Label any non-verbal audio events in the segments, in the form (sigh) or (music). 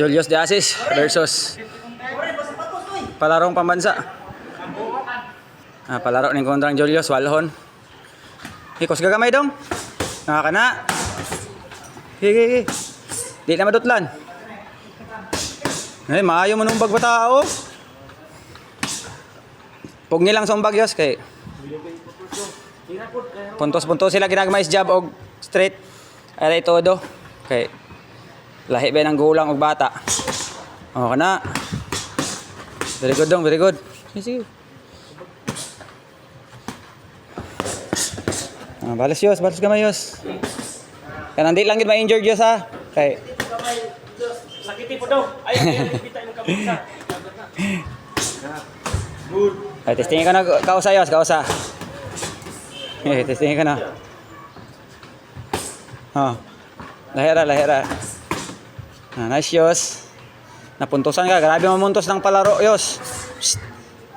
Julius de Asis versus palarong pambansa. Ah, palaro ni kontrang Julius Walhon. Hikos gagamay dong. Nakakana. Hige, hige. Di na madutlan. Eh, maayo mo nung bagba tao. Pug nilang sumbag yos kay puntos-puntos sila ginagmay sa job og straight. Aray todo. Kay lahi ba ng gulang og bata. O kana. Very good dong, very good. Sige, sige. Ah, balas yos, balas gamay yos. Kanang di lang gid ma-injured yos ha. Kay Sakiti po daw. Ay, ay, ay, bitay mo kabuka. Good. Ay, testingin ka na kausa yos, kausa. Eh, testingin ka na. Oh. Lahira, lahira. Ah, nice yos. Napuntosan ka. Grabe mamuntos ng palaro yos.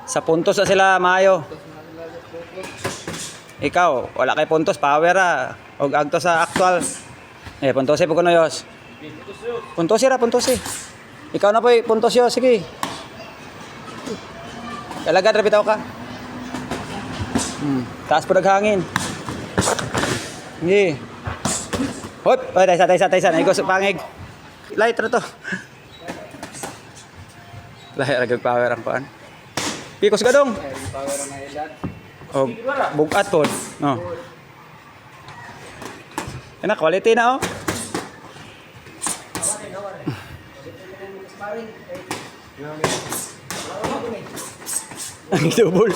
Sa puntos na sila, maayo. Ikaw, wala kay puntos, power ah. Og agto sa actual. Eh, puntosi po kuno yos. Puntosi ra. Ikaw na po, puntos yos, sige. Kalagad, ra bitaw ka. Hmm. Taas po naghangin. Hindi. Hop! Oy, taysa, taysa, taysa. Naigos pangig. Light na to. Lahi, ragag power ang paan. Pikos ka dong. O, bugat po. No. Yan na, quality na oh. Ang double.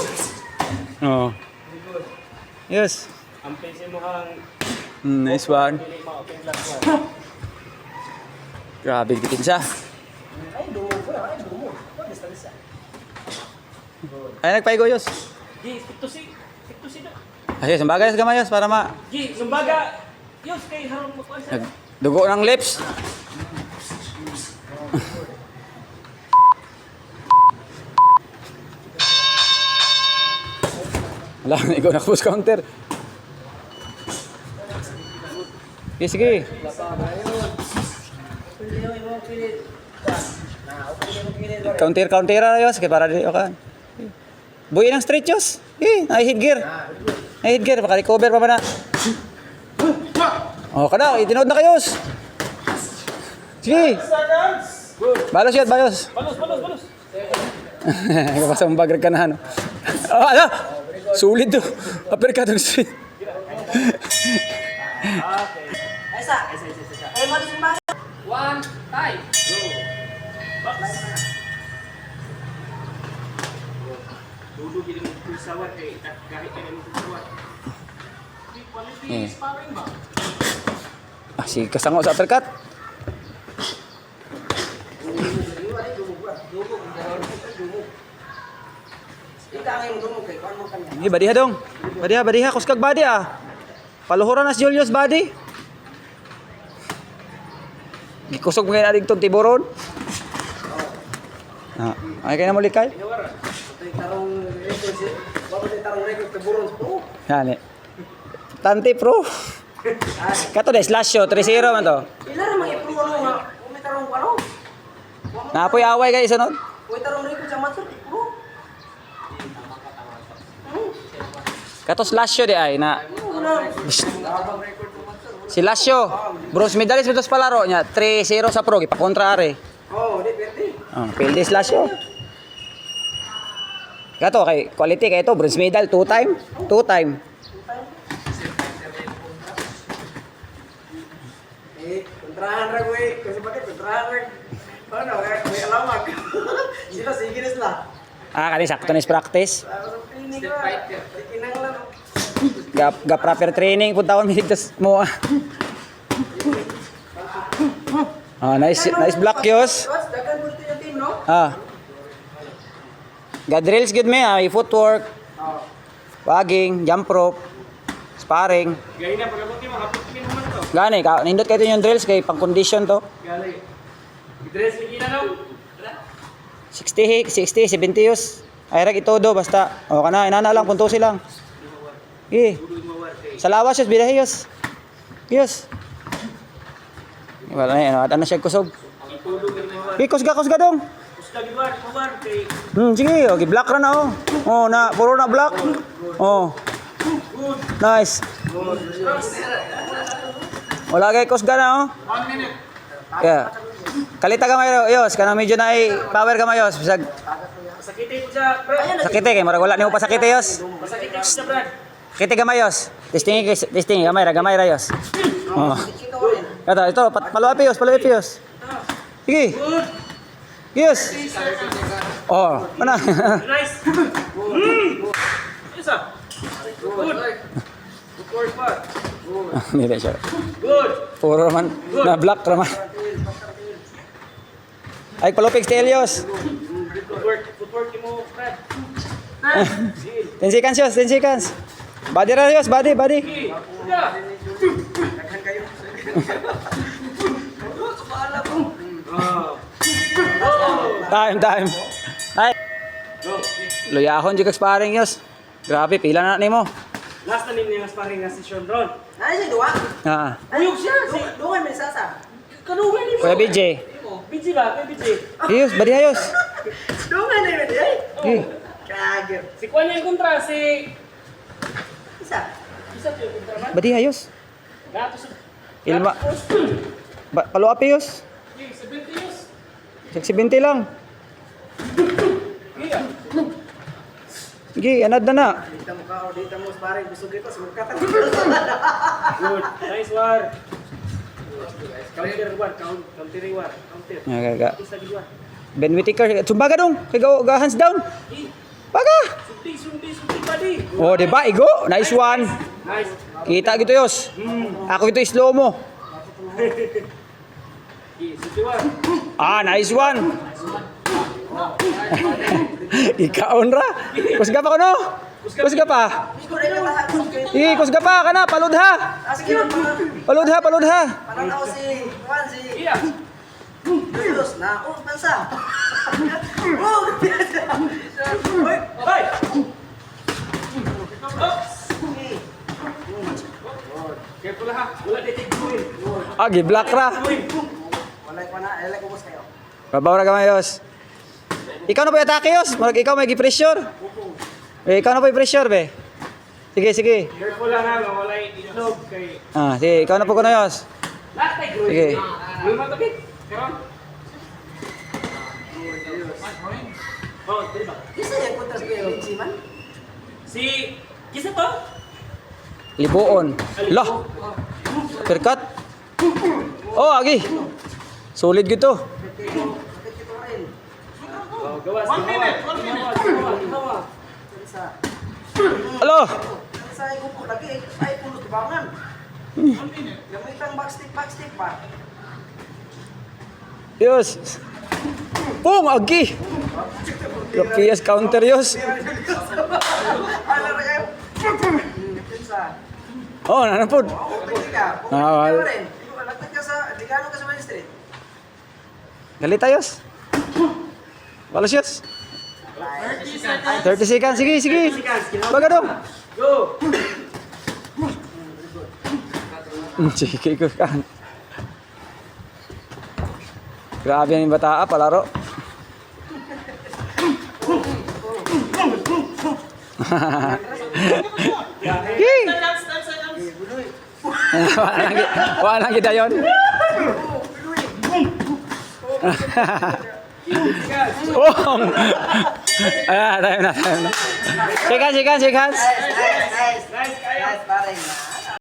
Oh. Yes. Ang pensi mo kang Mm, nice one. pili mo, open glass one. Grabe, bitin siya. Ay, nagpaigoyos. G, stick to si. Stick to si daw. Ay, sambagay sa gamayos para ma... G, sumbaga. Yun, kay harong mo ko. Dugo ng lips. Wala, ikaw nakapos counter. Sige, sige. Counter, counter ayos. Kaya para di ka. Buhay ng straight yos. Eh, nai-hit gear. Nai-hit gear. Baka recover pa ba na. Oh, kana, itinood na kayos. Sige. Balos yun, balos. (laughs) Balos, balos, balos. Kapasa mong bagag ka na, ano. Oh, ano? Sulit to. Aper ka itong street. One, time. Dudu gini mo kusawat kay kahit kaya mo quality Eh. Ah, sige, kasango sa uppercut. Hindi, badiha dong. Badiha, badiha. Kuskag badi ah. Paluhuran na si Julius badi. Gikusog mo ngayon aling itong tiburon. Ah, ay kayo na muli kay? Yan eh. Tante pro. Kato de slash shot 3-0 man to. Ila ra mga ipro ano nga. Umi tarong ano? Napoy away guys sunod. Umi tarong record sa matsud ipro. Kato slash shot de ay na Una. Si Lasio. Bronze medalist sa palaro niya. 3-0 sa pro gipakontra are. Oh, di pwede. Oh, pilde si Lasio. Kato kay quality kay ito bronze medal two time. Two time. Eh, kontrahan ra kowe. Kasi bakit kontrahan ra? Ano, kaya may alamag. (laughs) Sila sige na sila. Ah, kani sakto na is practice. Ra. Kinanglan. Ga, ga proper training pud tawon miligtas mo. ah. Nice nice block yos. No? Ah. Ga drills good me ah, footwork, wagging, jump rope, sparring. Gaya na pagabuti mo hapot kin mo to. Gani ka nindot kay yung drills kay pang condition to. Gali. Dress lagi na daw. 60 60 70 yus. Ay rag ito do basta. O kana inana lang puntusi lang. Eh. Sa lawas yus bidahe yus. Yus. Wala na yan. Ano siya kusog? Hey, kusga, kusga dong. Kuwan kay Hmm, sige, okay, black ra na oh. Oh, na puro na black. Oh. Nice. Wala kay kusga na oh. One minute. Kaya kalita ka mayo, yos, kana medyo na ay power ka mayo, bisag Sakitin ko sakite kay murag wala nimo pa sakite yos. Masakitin ko siya, Brad. Kite ka mayos. Testing testing gamay ra gamay ra yos. Oh. Ito, ito, paluapi yos, paluapi yos. Sige. Yos. Oh, mana? Nice. Mm. Isa. Good. Good. Hindi siya. Good. Puro man na black raman. Ay, palupig Stelios. Good work. Good work mo, Brad. 10 (laughs) seconds yos, 10 seconds. Body ra yos, body, body. Time, time. Ay, luyahon jud kag sparring yos. Grabe, pila na nimo. Last na ninyo yung sparring na si Sean Ron. Nani siya duwa? Ah, Ayok siya. Si Dungan may sasa. Kanugan ni mo. Kuya BJ. Biji ba? Kuya Biji. Yos, body ayos. Dungan na yun eh. Okay. Kagir. Si Kwan yung kontra, si... Isa. Isa to yung kontra man. Body ayos. Gato sa... Ilma. Ba, paluapi yos. Okay, 70 years. Sag 70 lang. Iya. Sige, anad na na. Dito mo ka o dito mo sparring. Busog ito. Sumukatan. Good. Nice war. Counter war. Count, counter war. Counter. Nga, ga. War. Ben Whittaker, sumbaga dong. Kay ga, ga hands down. Baga. Oh, di ba? Igo. Nice one. Nice. Kita gitu yos. Ako ito slow mo. (laughs) Ah, nice one. (laughs) Ikaon ra. Kusga pa ko no. Kusga pa. Ih, kusga pa kana palud ha. Palud ha, palud ha. Parang ako si Juan si Iya. Julius na. Oh, pansa. (laughs) Oh, Hoy! Hoy! Careful ha. Wala detik buin. Ah, gi black ra. Na. Ko. Babaw ra gamay yos. Ikaw na po atake yos. Marag ikaw may gi-pressure. Eh, ikaw na po i-pressure be. Sige, sige. Careful lang ha. Wala itlog kay... Ah, sige, ikaw na po yos. Lahat ay gruy. Sige. Oh, yung ko yung. Si... Kisa to? Libuon. Lah. Perkat. Oh, agi. Solid gitu. Kapit ito rin. Gawas. One minute. One minute. Ginawa. Isa. Halo. Isa ay kupo lagi. Ay pulo tibangan. Gamit ang backstep backstep ba? Yos. Pung, agi. Kapias counter yos. Ano (laughs) Oh, nanapod. Oo, pwede ka. Ah, wal- Ikaw rin. Lagtag ka sa, ligano ka sa Main Street. Galita yos. Balas yos. 30 seconds. Sige, sige. Baga dong. Go! (laughs) Sige ko kan. Grabe yan yung bataa, palaro. Yee! (laughs) Wala nang gi- Wala nang kita yun. Oh! Ayan, tayo na, tayo na. Shake hands, shake hands, shake hands. Nice, nice. Nice, kaya. Nice, pare.